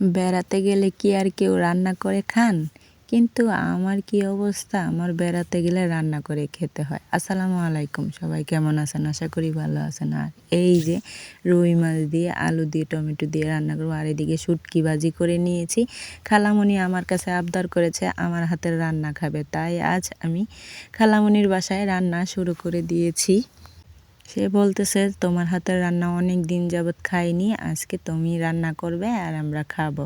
বেড়াতে গেলে কি আর কেউ রান্না করে খান? কিন্তু আমার কি অবস্থা? আমার বেড়াতে গেলে রান্না করে খেতে হয়। আসসালামু আলাইকুম। সবাই কেমন আছেন? আশা করি ভালো আছেন। আর এই যে রুই মাছ দিয়ে, আলু দিয়ে, টমেটো দিয়ে রান্না করব। আর এদিকে শুটকি ভাজি করে নিয়েছি। খালামণি আমার কাছে আবদার করেছে, আমার হাতের রান্না খাবে। তাই আজ আমি খালামণির বাসায় রান্না শুরু করে দিয়েছি। সে বলতেছে, তোমার হাতের রান্না অনেক দিন যাবৎ খাইনি, আজকে তুমি রান্না করবে আর আমরা খাব।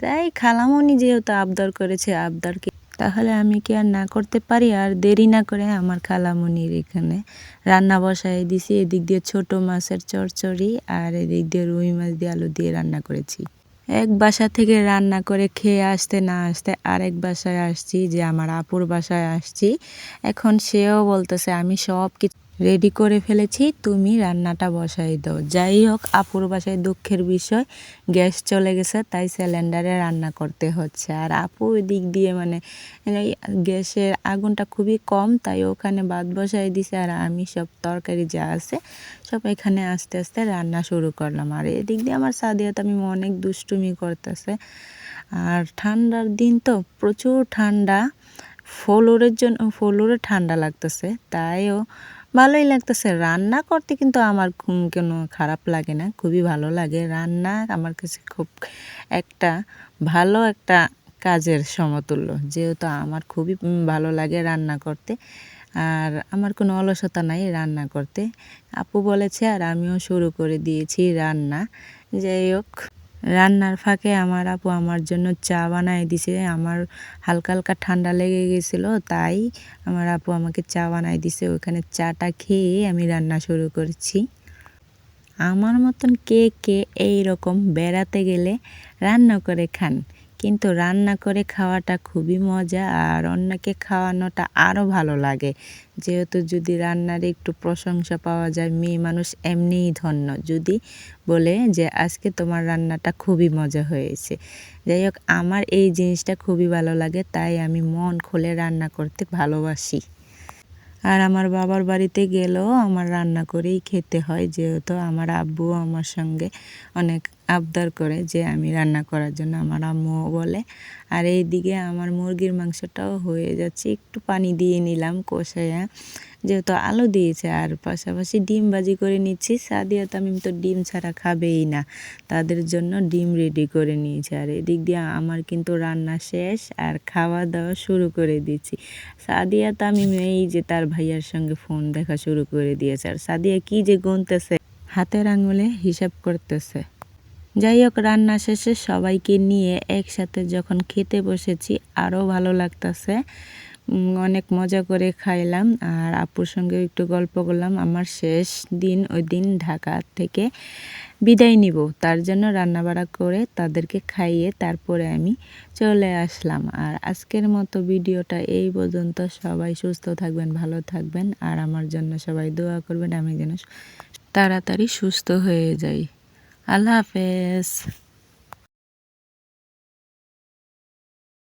তাই খালামণি যেহেতু আবদার করেছে আবদারকে তাহলে আমি কি আর না করতে পারি? আর দেরি না করে আমার খালামনির এখানে রান্না বসাই দিছি। এদিক দিয়ে ছোট মাছের চরচড়ি আর এদিক দিয়ে রুই মাছ দিয়ে আলু দিয়ে রান্না করেছি। এক বাসা থেকে রান্না করে খেয়ে আসতে না আসতে আরেক বাসায় আসছি যে আমার আপুর বাসায় আসছি। এখন সেও বলতেছে, আমি সব কিছু রেডি করে ফেলেছি, তুমি রান্নাটা বসাই দাও। যাই হোক, আপুর বাসায় দুঃখের বিষয়, গ্যাস চলে গেছে, তাই সিলিন্ডারে রান্না করতে হচ্ছে। আর আপু ওই দিক দিয়ে মানে গ্যাসের আগুনটা খুবই কম, তাই ওখানে ভাত বসাই দিছে, আর আমি সব তরকারি যা আছে, সব এখানে আস্তে আস্তে রান্না শুরু করলাম। আর এদিক দিয়ে আমার সাদিয়াত আমি অনেক দুষ্টুমি করতেছে। আর ঠান্ডার দিন তো প্রচুর ঠান্ডা, ফ্লোরের জন্য ফ্লোরে ঠান্ডা লাগতেছে, তাইও ভালোই লাগতেছে। রান্না করতে কিন্তু আমার কোনো খারাপ লাগে না, খুবই ভালো লাগে। রান্না আমার কাছে খুব একটা ভালো একটা কাজের সমতুল্য। যেহেতু আমার খুবই ভালো লাগে রান্না করতে, আর আমার কোনো অলসতা নাই রান্না করতে। আপু বলেছে আর আমিও শুরু করে দিয়েছি রান্না। যাই হোক। রান্নার ফাঁকে আমার আপু আমার জন্য চা বানায় দিছে। আমার হালকা হালকা ঠান্ডা লেগে গেছিল, তাই আমার আপু আমাকে চা বানায় দিছে। ওখানে চাটা খেয়ে আমি রান্না শুরু করছি। আমার মতন কে কে এই রকম বেড়াতে গেলে রান্না করে খান? কিন্তু রান্না করে খাওয়াটা খুবই মজা আর অন্যকে খাওয়ানোটা আরও ভালো লাগে। যেহেতু যদি রান্নার একটু প্রশংসা পাওয়া যায়, মেয়ে মানুষ এমনিই ধন্য। যদি বলে যে, আজকে তোমার রান্নাটা খুবই মজা হয়েছে। যাই হোক, আমার এই জিনিসটা খুবই ভালো লাগে, তাই আমি মন খুলে রান্না করতে ভালোবাসি। আর আমার বাবার বাড়িতে গেলেও আমার রান্না করেই খেতে হয়, যেহেতু আমার আব্বু আমার সঙ্গে অনেক আবদার করে যে আমি রান্না করার জন্য আমার আম্মুও বলে। আর এই দিকে আমার মুরগির মাংসটাও হয়ে যাচ্ছে, একটু পানি দিয়ে নিলাম কষাইয়া। যেহেতু আলু দিয়েছে, আর পাশাপাশি ডিম ভাজি করে নিচ্ছি। সাদিয়া তামিম তো ডিম ছাড়া খাবেই না, তাদের জন্য ডিম রেডি করে নিয়েছে। আর এদিক দিয়ে আমার কিন্তু রান্না শেষ, আর খাওয়া দাওয়া শুরু করে দিচ্ছি। সাদিয়া তামিম এই যে তার ভাইয়ার সঙ্গে ফোন দেখা শুরু করে দিয়েছে। আর সাদিয়া কি যে গুনতেছে, হাতের আঙুলে হিসাব করতেছে। যাই হোক, রান্না শেষে সবাইকে নিয়ে একসাথে যখন খেতে বসেছি আরও ভালো লাগতেছে। অনেক মজা করে খাইলাম আর আপুর সঙ্গে একটু গল্প করলাম। আমার শেষ দিন, ওই দিন ঢাকা থেকে বিদায় নিব। তার জন্য রান্না রান্নাবাড়া করে তাদেরকে খাইয়ে তারপরে আমি চলে আসলাম। আর আজকের মতো ভিডিওটা এই পর্যন্ত। সবাই সুস্থ থাকবেন, ভালো থাকবেন আর আমার জন্য সবাই দোয়া করবেন, আমি যেন তাড়াতাড়ি সুস্থ হয়ে যাই। আল্লাহ হাফেজ।